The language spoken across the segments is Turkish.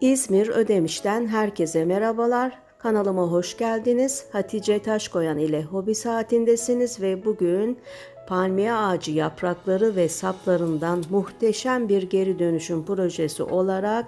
İzmir Ödemiş'ten herkese merhabalar. Kanalıma hoş geldiniz. Hatice Taşkoyan ile Hobi Saatindesiniz ve bugün palmiye ağacı yaprakları ve saplarından muhteşem bir geri dönüşüm projesi olarak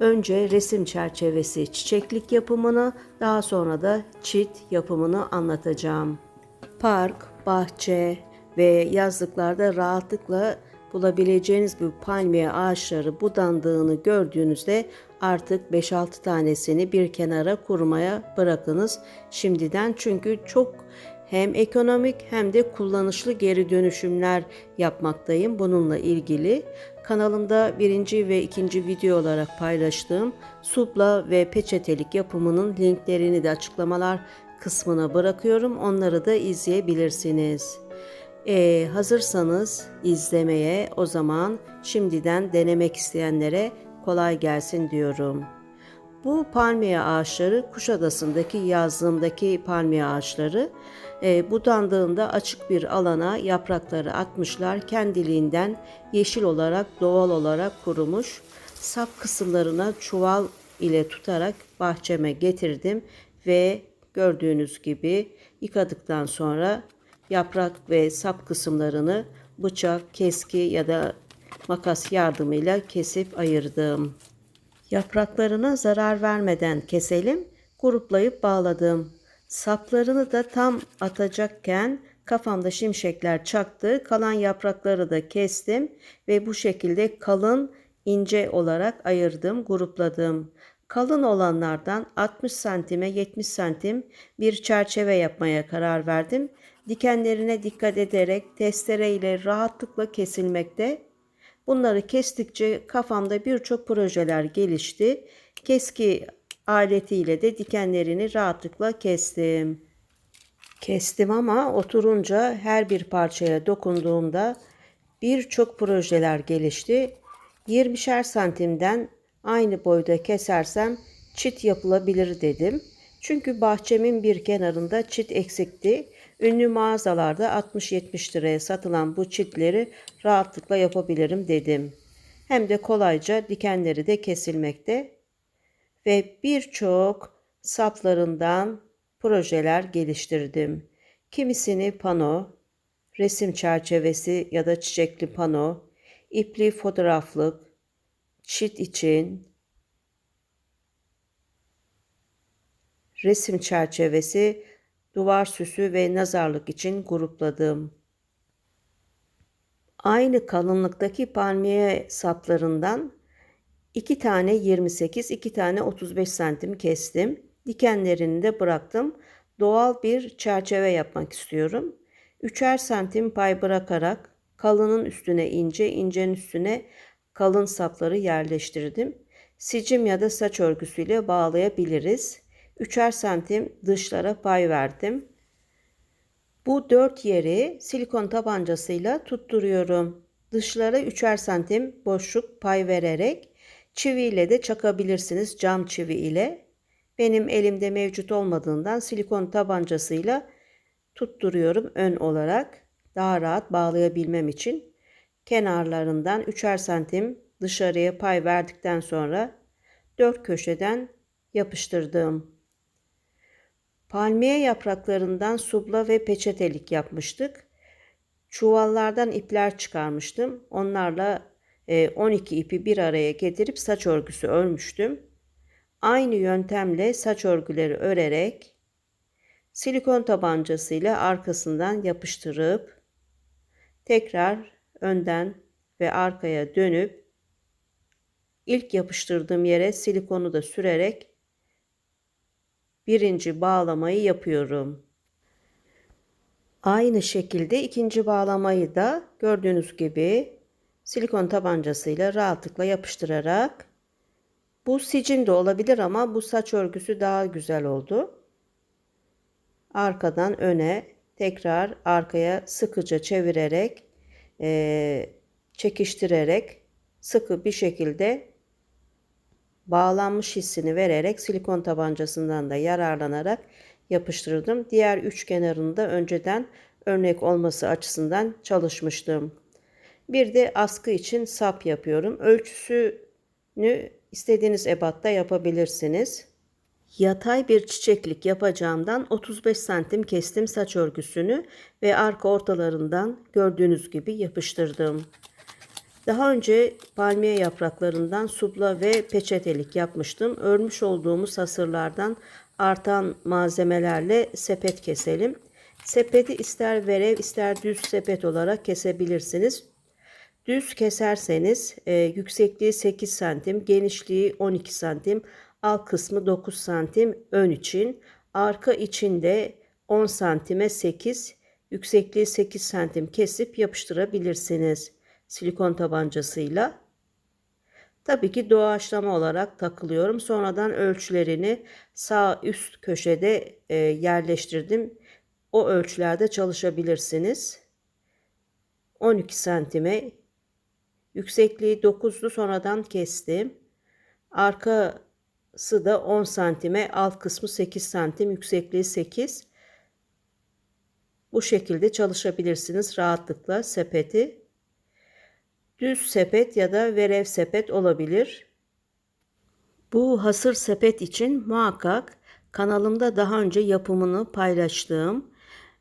önce resim çerçevesi çiçeklik yapımını daha sonra da çit yapımını anlatacağım. Park, bahçe ve yazlıklarda rahatlıkla bulabileceğiniz bu palmiye ağaçları budandığını gördüğünüzde artık 5-6 tanesini bir kenara kurmaya bırakınız şimdiden çünkü çok hem ekonomik hem de kullanışlı geri dönüşümler yapmaktayım bununla ilgili. Kanalımda birinci ve ikinci video olarak paylaştığım supla ve peçetelik yapımının linklerini de açıklamalar kısmına bırakıyorum. Onları da izleyebilirsiniz. Ee, hazırsanız izlemeye o zaman şimdiden denemek isteyenlere kolay gelsin diyorum. Bu palmiye ağaçları Kuşadası'ndaki yazlığımdaki palmiye ağaçları e, budandığında açık bir alana yaprakları atmışlar. Kendiliğinden yeşil olarak doğal olarak kurumuş. Sap kısımlarına çuval ile tutarak bahçeme getirdim ve gördüğünüz gibi yıkadıktan sonra yaprak ve sap kısımlarını bıçak, keski ya da makas yardımıyla kesip ayırdım. Yapraklarına zarar vermeden keselim, gruplayıp bağladım. Saplarını da tam atacakken kafamda şimşekler çaktı. Kalan yaprakları da kestim ve bu şekilde kalın ince olarak ayırdım, grupladım. Kalın olanlardan 60 santime 70 santim bir çerçeve yapmaya karar verdim. Dikenlerine dikkat ederek testere ile rahatlıkla kesilmekte. Bunları kestikçe kafamda birçok projeler gelişti. Keski aletiyle de dikenlerini rahatlıkla kestim. Kestim ama oturunca her bir parçaya dokunduğumda birçok projeler gelişti. 20'şer santimden aynı boyda kesersem çit yapılabilir dedim. Çünkü bahçemin bir kenarında çit eksikti. Ünlü mağazalarda 60-70 liraya satılan bu çitleri rahatlıkla yapabilirim dedim. Hem de kolayca dikenleri de kesilmekte ve birçok saplarından projeler geliştirdim. Kimisini pano, resim çerçevesi ya da çiçekli pano, ipli fotoğraflık, çit için, resim çerçevesi, duvar süsü ve nazarlık için grupladım. Aynı kalınlıktaki palmiye saplarından iki tane 28, iki tane 35 santim kestim. Dikenlerini de bıraktım. Doğal bir çerçeve yapmak istiyorum. Üçer santim pay bırakarak kalının üstüne ince, incenin üstüne kalın sapları yerleştirdim. Sicim ya da saç örgüsüyle bağlayabiliriz. Üçer santim dışlara pay verdim. Bu dört yeri silikon tabancasıyla tutturuyorum. Dışlara üçer santim boşluk pay vererek çiviyle de çakabilirsiniz cam çivi ile. Benim elimde mevcut olmadığından silikon tabancasıyla tutturuyorum ön olarak daha rahat bağlayabilmem için. Kenarlarından üçer santim dışarıya pay verdikten sonra dört köşeden yapıştırdım. Palmiye yapraklarından subla ve peçetelik yapmıştık. Çuvallardan ipler çıkarmıştım. Onlarla 12 e, ipi bir araya getirip saç örgüsü örmüştüm. Aynı yöntemle saç örgüleri örerek silikon tabancasıyla arkasından yapıştırıp tekrar önden ve arkaya dönüp ilk yapıştırdığım yere silikonu da sürerek birinci bağlamayı yapıyorum. Aynı şekilde ikinci bağlamayı da gördüğünüz gibi silikon tabancasıyla rahatlıkla yapıştırarak bu sicim de olabilir ama bu saç örgüsü daha güzel oldu. Arkadan öne tekrar arkaya sıkıca çevirerek e, çekiştirerek sıkı bir şekilde bağlanmış hissini vererek silikon tabancasından da yararlanarak yapıştırdım. Diğer üç kenarını da önceden örnek olması açısından çalışmıştım. Bir de askı için sap yapıyorum. Ölçüsünü istediğiniz ebatta yapabilirsiniz. Yatay bir çiçeklik yapacağımdan 35 santim kestim saç örgüsünü ve arka ortalarından gördüğünüz gibi yapıştırdım. Daha önce palmiye yapraklarından subla ve peçetelik yapmıştım. Örmüş olduğumuz hasırlardan artan malzemelerle sepet keselim. Sepeti ister verev ister düz sepet olarak kesebilirsiniz. Düz keserseniz e, yüksekliği 8 santim, genişliği 12 santim, alt kısmı 9 santim ön için, arka içinde 10 santime 8, yüksekliği 8 santim kesip yapıştırabilirsiniz silikon tabancasıyla. Tabii ki doğaçlama olarak takılıyorum. Sonradan ölçülerini sağ üst köşede e, yerleştirdim. O ölçülerde çalışabilirsiniz. 12 santime yüksekliği 9'du sonradan kestim. Arkası da 10 santime alt kısmı 8 santim yüksekliği 8. Bu şekilde çalışabilirsiniz rahatlıkla sepeti. Düz sepet ya da verev sepet olabilir. Bu hasır sepet için muhakkak kanalımda daha önce yapımını paylaştığım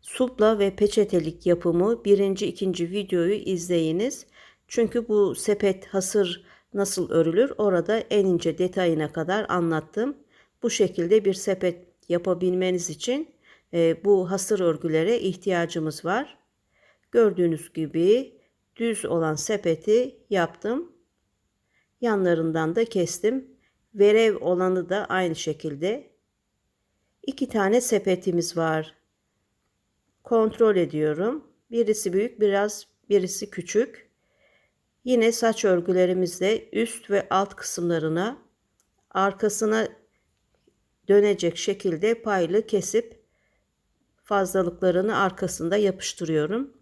supla ve peçetelik yapımı birinci ikinci videoyu izleyiniz. Çünkü bu sepet hasır nasıl örülür orada en ince detayına kadar anlattım. Bu şekilde bir sepet yapabilmeniz için e, bu hasır örgülere ihtiyacımız var. Gördüğünüz gibi düz olan sepeti yaptım. Yanlarından da kestim. Verev olanı da aynı şekilde. İki tane sepetimiz var. Kontrol ediyorum. Birisi büyük, biraz birisi küçük. Yine saç örgülerimizde üst ve alt kısımlarına arkasına dönecek şekilde paylı kesip fazlalıklarını arkasında yapıştırıyorum.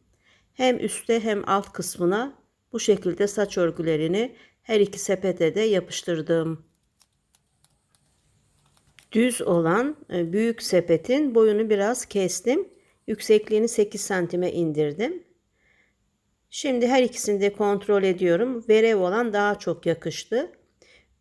Hem üstte hem alt kısmına bu şekilde saç örgülerini her iki sepete de yapıştırdım. Düz olan e, büyük sepetin boyunu biraz kestim. Yüksekliğini 8 santime indirdim. Şimdi her ikisini de kontrol ediyorum. Verev olan daha çok yakıştı.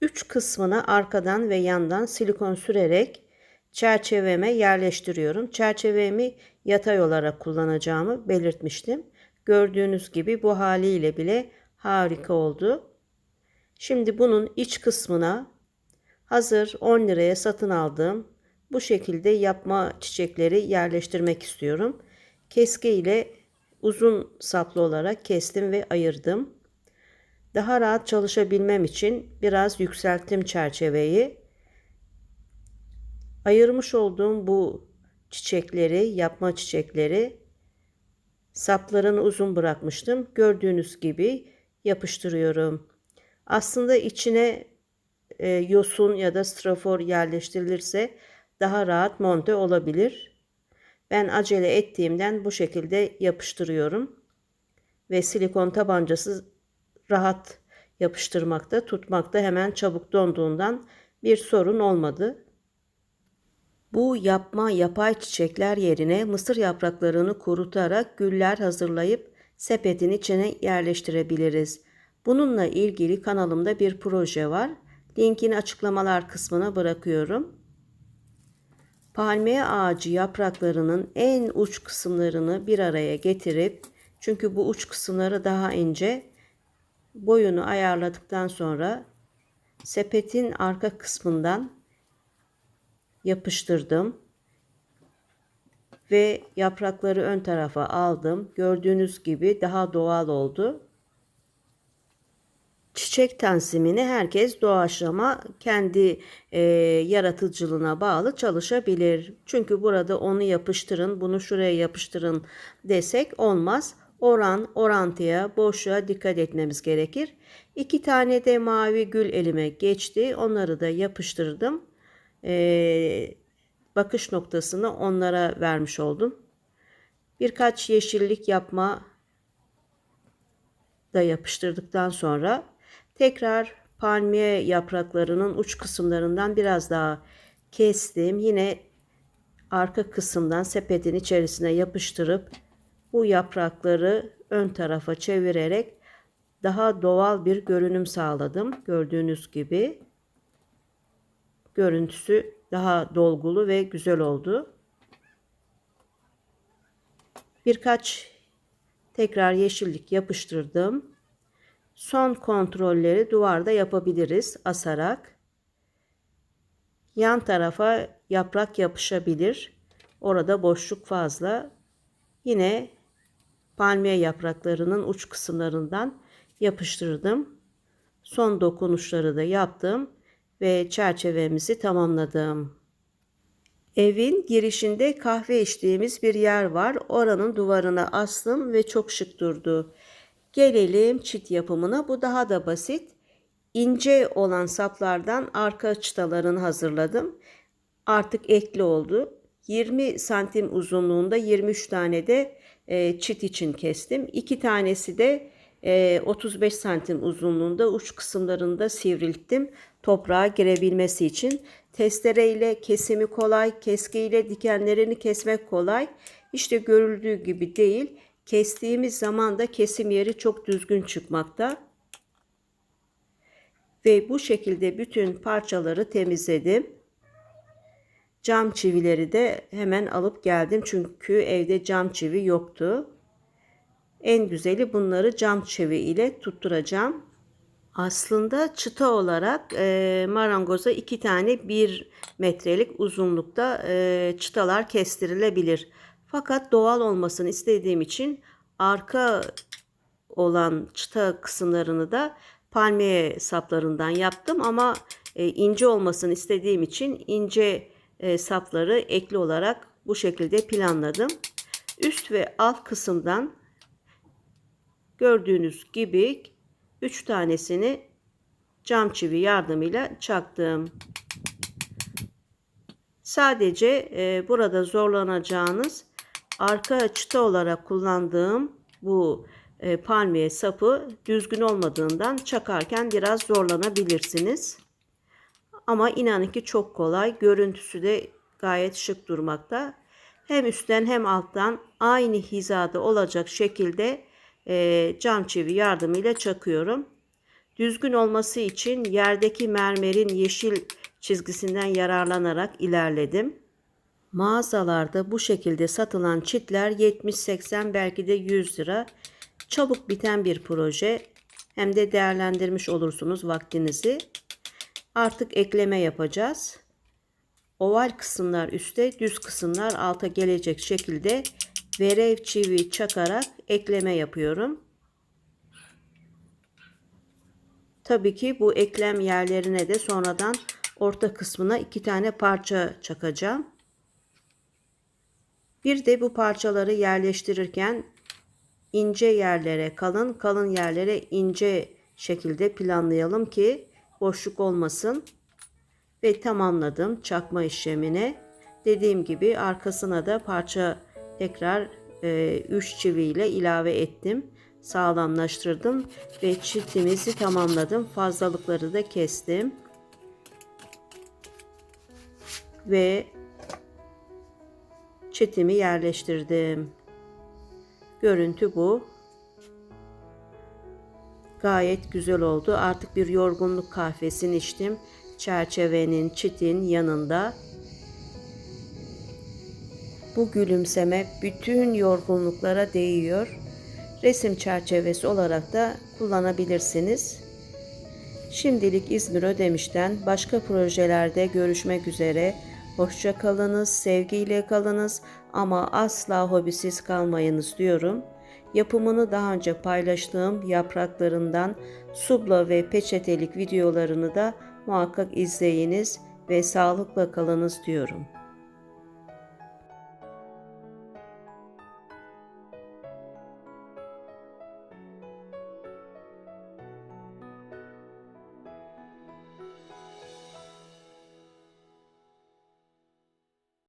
Üç kısmına arkadan ve yandan silikon sürerek çerçeveme yerleştiriyorum. Çerçevemi yatay olarak kullanacağımı belirtmiştim. Gördüğünüz gibi bu haliyle bile harika oldu. Şimdi bunun iç kısmına hazır 10 liraya satın aldığım bu şekilde yapma çiçekleri yerleştirmek istiyorum. Keske ile uzun saplı olarak kestim ve ayırdım. Daha rahat çalışabilmem için biraz yükselttim çerçeveyi. Ayırmış olduğum bu çiçekleri, yapma çiçekleri saplarını uzun bırakmıştım. Gördüğünüz gibi yapıştırıyorum. Aslında içine e, yosun ya da strafor yerleştirilirse daha rahat monte olabilir. Ben acele ettiğimden bu şekilde yapıştırıyorum. Ve silikon tabancası rahat yapıştırmakta, tutmakta hemen çabuk donduğundan bir sorun olmadı. Bu yapma yapay çiçekler yerine mısır yapraklarını kurutarak güller hazırlayıp sepetin içine yerleştirebiliriz. Bununla ilgili kanalımda bir proje var. Linkini açıklamalar kısmına bırakıyorum. Palmiye ağacı yapraklarının en uç kısımlarını bir araya getirip çünkü bu uç kısımları daha ince boyunu ayarladıktan sonra sepetin arka kısmından yapıştırdım ve yaprakları ön tarafa aldım. Gördüğünüz gibi daha doğal oldu. Çiçek tansimini herkes doğaçlama kendi e, yaratıcılığına bağlı çalışabilir. Çünkü burada onu yapıştırın, bunu şuraya yapıştırın desek olmaz. Oran, orantıya, boşluğa dikkat etmemiz gerekir. İki tane de mavi gül elime geçti. Onları da yapıştırdım. Ee, bakış noktasını onlara vermiş oldum. Birkaç yeşillik yapma da yapıştırdıktan sonra Tekrar palmiye yapraklarının uç kısımlarından biraz daha kestim. Yine arka kısımdan sepetin içerisine yapıştırıp bu yaprakları ön tarafa çevirerek daha doğal bir görünüm sağladım. Gördüğünüz gibi görüntüsü daha dolgulu ve güzel oldu. Birkaç tekrar yeşillik yapıştırdım. Son kontrolleri duvarda yapabiliriz asarak. Yan tarafa yaprak yapışabilir. Orada boşluk fazla. Yine palmiye yapraklarının uç kısımlarından yapıştırdım. Son dokunuşları da yaptım ve çerçevemizi tamamladım. Evin girişinde kahve içtiğimiz bir yer var. Oranın duvarına astım ve çok şık durdu. Gelelim çit yapımına. Bu daha da basit. İnce olan saplardan arka çıtalarını hazırladım. Artık ekli oldu. 20 santim uzunluğunda 23 tane de e, çit için kestim. 2 tanesi de e, 35 santim uzunluğunda uç kısımlarında sivrilttim. Toprağa girebilmesi için. Testereyle kesimi kolay, keskiyle dikenlerini kesmek kolay. İşte görüldüğü gibi değil. Kestiğimiz zaman da kesim yeri çok düzgün çıkmakta. Ve bu şekilde bütün parçaları temizledim. Cam çivileri de hemen alıp geldim çünkü evde cam çivi yoktu. En güzeli bunları cam çivi ile tutturacağım. Aslında çıta olarak e, marangoza iki tane bir metrelik uzunlukta e, çıtalar kestirilebilir. Fakat doğal olmasını istediğim için arka olan çıta kısımlarını da palmiye saplarından yaptım ama e, ince olmasını istediğim için ince e, sapları ekli olarak bu şekilde planladım. Üst ve alt kısımdan gördüğünüz gibi 3 tanesini cam çivi yardımıyla çaktım. Sadece e, burada zorlanacağınız arka çıta olarak kullandığım bu e, palmiye sapı düzgün olmadığından çakarken biraz zorlanabilirsiniz. Ama inanın ki çok kolay. Görüntüsü de gayet şık durmakta. Hem üstten hem alttan aynı hizada olacak şekilde e, cam çivi yardımıyla çakıyorum. Düzgün olması için yerdeki mermerin yeşil çizgisinden yararlanarak ilerledim. Mağazalarda bu şekilde satılan çitler 70-80 belki de 100 lira. Çabuk biten bir proje. Hem de değerlendirmiş olursunuz vaktinizi. Artık ekleme yapacağız. Oval kısımlar üste, düz kısımlar alta gelecek şekilde verev çivi çakarak ekleme yapıyorum. Tabii ki bu eklem yerlerine de sonradan orta kısmına iki tane parça çakacağım. Bir de bu parçaları yerleştirirken ince yerlere kalın, kalın yerlere ince şekilde planlayalım ki boşluk olmasın. Ve tamamladım çakma işlemini. Dediğim gibi arkasına da parça tekrar 3 e, çivi ile ilave ettim. Sağlamlaştırdım ve çitimizi tamamladım. Fazlalıkları da kestim. Ve çitimi yerleştirdim. Görüntü bu. Gayet güzel oldu. Artık bir yorgunluk kahvesini içtim. Çerçevenin, çitin yanında. Bu gülümseme bütün yorgunluklara değiyor. Resim çerçevesi olarak da kullanabilirsiniz. Şimdilik İzmir Ödemiş'ten başka projelerde görüşmek üzere. Hoşça kalınız, sevgiyle kalınız ama asla hobisiz kalmayınız diyorum. Yapımını daha önce paylaştığım yapraklarından subla ve peçetelik videolarını da muhakkak izleyiniz ve sağlıkla kalınız diyorum.